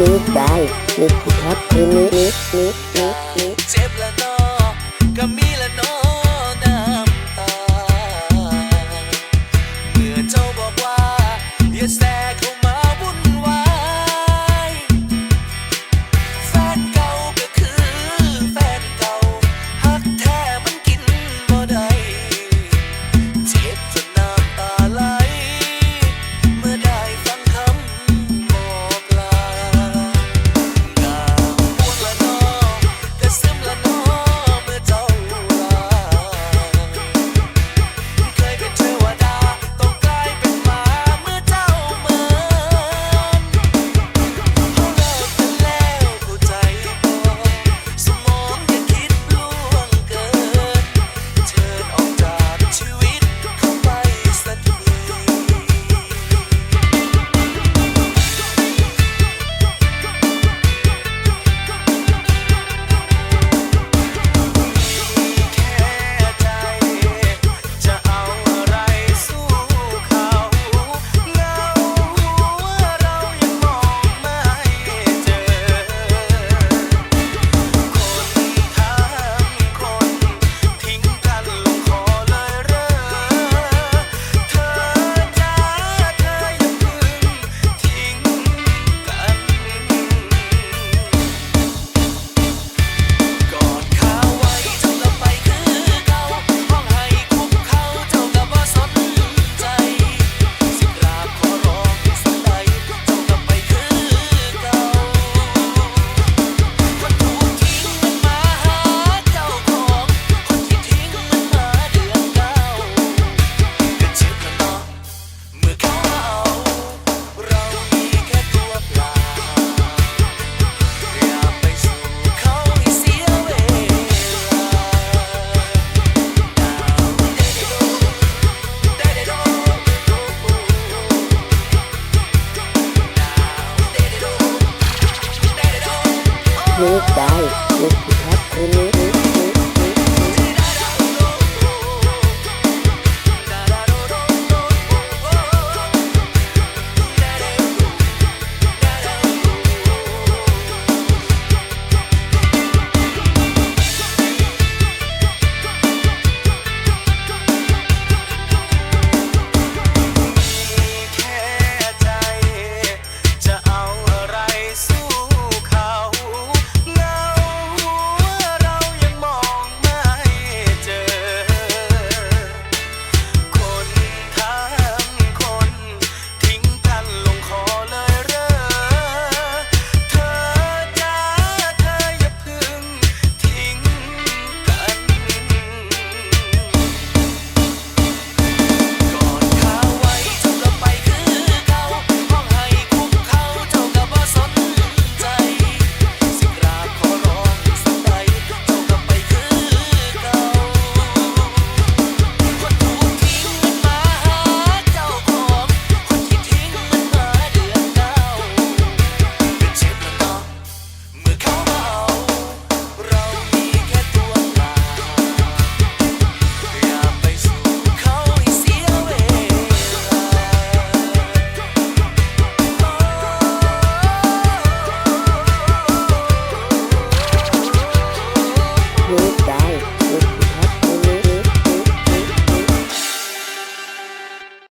นี้ได้นิดครับคืนนี้นิดนิดนิดเจ็บแล้วเนาะก็มีแล้วเนาะ Smooth Dive.